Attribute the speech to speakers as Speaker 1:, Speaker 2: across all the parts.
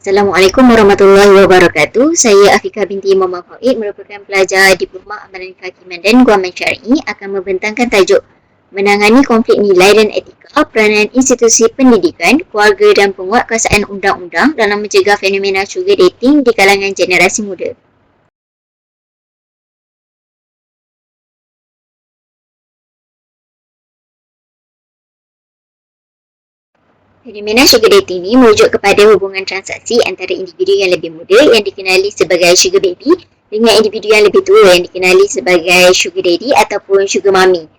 Speaker 1: Assalamualaikum warahmatullahi wabarakatuh. Saya Afika binti Muhammad Fauid merupakan pelajar Diploma Amalan Kehakiman dan Guaman Syar'i akan membentangkan tajuk Menangani Konflik Nilai dan Etika Peranan Institusi Pendidikan, Keluarga dan Penguatkuasaan Undang-Undang dalam mencegah fenomena sugar dating di kalangan generasi muda. Fenomena sugar dating ini merujuk kepada hubungan transaksi antara individu yang lebih muda yang dikenali sebagai sugar baby dengan individu yang lebih tua yang dikenali sebagai sugar daddy ataupun sugar mommy.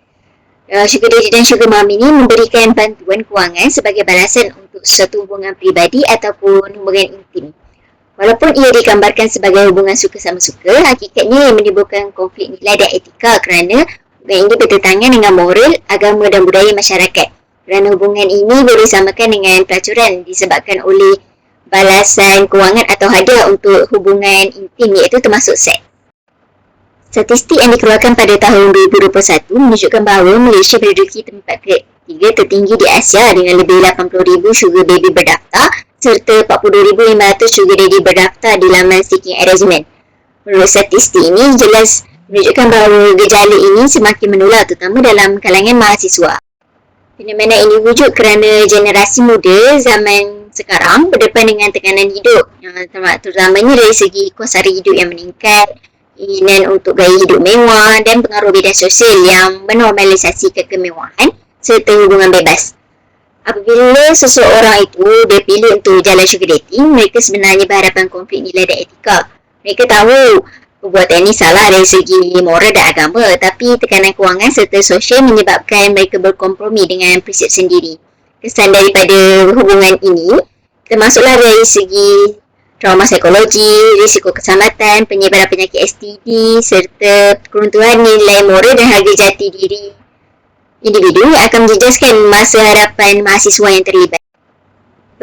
Speaker 1: Uh, sugar daddy dan sugar mommy ini memberikan bantuan kewangan sebagai balasan untuk suatu hubungan peribadi ataupun hubungan intim. Walaupun ia digambarkan sebagai hubungan suka sama suka, hakikatnya ia menimbulkan konflik nilai dan etika kerana hubungan ini bertentangan dengan moral, agama dan budaya masyarakat kerana hubungan ini boleh samakan dengan pelacuran disebabkan oleh balasan kewangan atau hadiah untuk hubungan intim iaitu termasuk seks. Statistik yang dikeluarkan pada tahun 2021 menunjukkan bahawa Malaysia berduduki tempat ketiga tertinggi di Asia dengan lebih 80,000 sugar baby berdaftar serta 42,500 sugar daddy berdaftar di laman seeking arrangement. Menurut statistik ini jelas menunjukkan bahawa gejala ini semakin menular terutama dalam kalangan mahasiswa. Fenomena ini wujud kerana generasi muda zaman sekarang berdepan dengan tekanan hidup yang terutamanya dari segi kos hari hidup yang meningkat, keinginan untuk gaya hidup mewah dan pengaruh bidang sosial yang menormalisasi kekemewahan serta hubungan bebas. Apabila seseorang itu dia pilih untuk jalan sugar dating, mereka sebenarnya berhadapan konflik nilai dan etika. Mereka tahu perbuatan ini salah dari segi moral dan agama tapi tekanan kewangan serta sosial menyebabkan mereka berkompromi dengan prinsip sendiri. Kesan daripada hubungan ini termasuklah dari segi trauma psikologi, risiko keselamatan, penyebaran penyakit STD serta keruntuhan nilai moral dan harga jati diri individu akan menjejaskan masa harapan mahasiswa yang terlibat.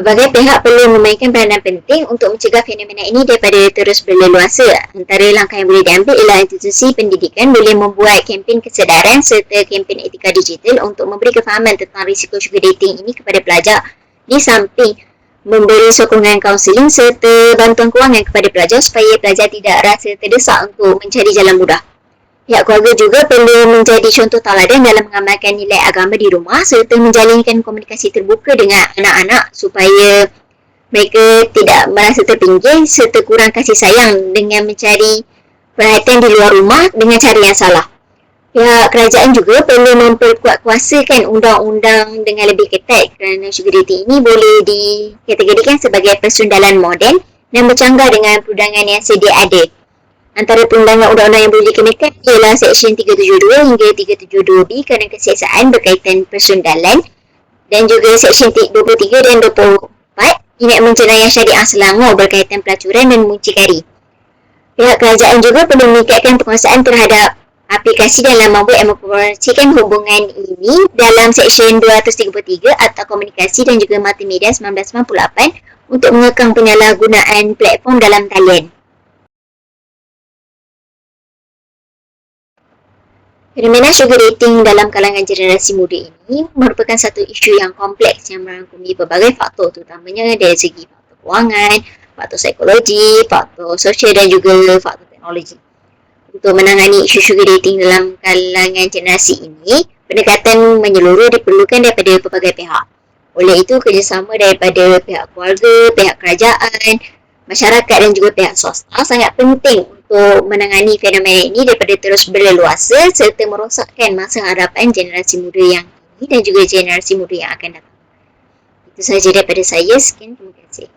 Speaker 1: Berbagai pihak perlu memainkan peranan penting untuk mencegah fenomena ini daripada terus berleluasa. Antara langkah yang boleh diambil ialah institusi pendidikan boleh membuat kempen kesedaran serta kempen etika digital untuk memberi kefahaman tentang risiko sugar dating ini kepada pelajar. Di samping memberi sokongan kaunseling serta bantuan kewangan kepada pelajar supaya pelajar tidak rasa terdesak untuk mencari jalan mudah. Pihak keluarga juga perlu menjadi contoh tauladan dalam mengamalkan nilai agama di rumah serta menjalinkan komunikasi terbuka dengan anak-anak supaya mereka tidak merasa terpinggir serta kurang kasih sayang dengan mencari perhatian di luar rumah dengan cara yang salah. Pihak kerajaan juga perlu memperkuat kuasakan undang-undang dengan lebih ketat kerana sugar dating ini boleh dikategorikan sebagai persundalan moden dan bercanggah dengan perundangan yang sedia ada. Antara perundangan undang-undang yang boleh dikenakan ialah Seksyen 372 hingga 372B kerana kesiasaan berkaitan persundalan dan juga Seksyen 23 dan 24 Ingat Menceraian Syariah Selangor berkaitan pelacuran dan muncikari. Pihak kerajaan juga perlu meningkatkan penguasaan terhadap aplikasi web yang mempromosikan hubungan ini dalam Seksyen 233 atau Komunikasi dan juga Multimedia 1998 untuk mengekang penyalahgunaan platform dalam talian. Fenomena sugar dating dalam kalangan generasi muda ini merupakan satu isu yang kompleks yang merangkumi pelbagai faktor terutamanya dari segi faktor kewangan, faktor psikologi, faktor sosial dan juga faktor teknologi. Untuk menangani isu sugar dating dalam kalangan generasi ini, pendekatan menyeluruh diperlukan daripada pelbagai pihak. Oleh itu, kerjasama daripada pihak keluarga, pihak kerajaan, masyarakat dan juga pihak swasta sangat penting untuk menangani fenomena ini daripada terus berleluasa serta merosakkan masa harapan generasi muda yang ini dan juga generasi muda yang akan datang. Itu sahaja daripada saya. Sekian. Terima kasih.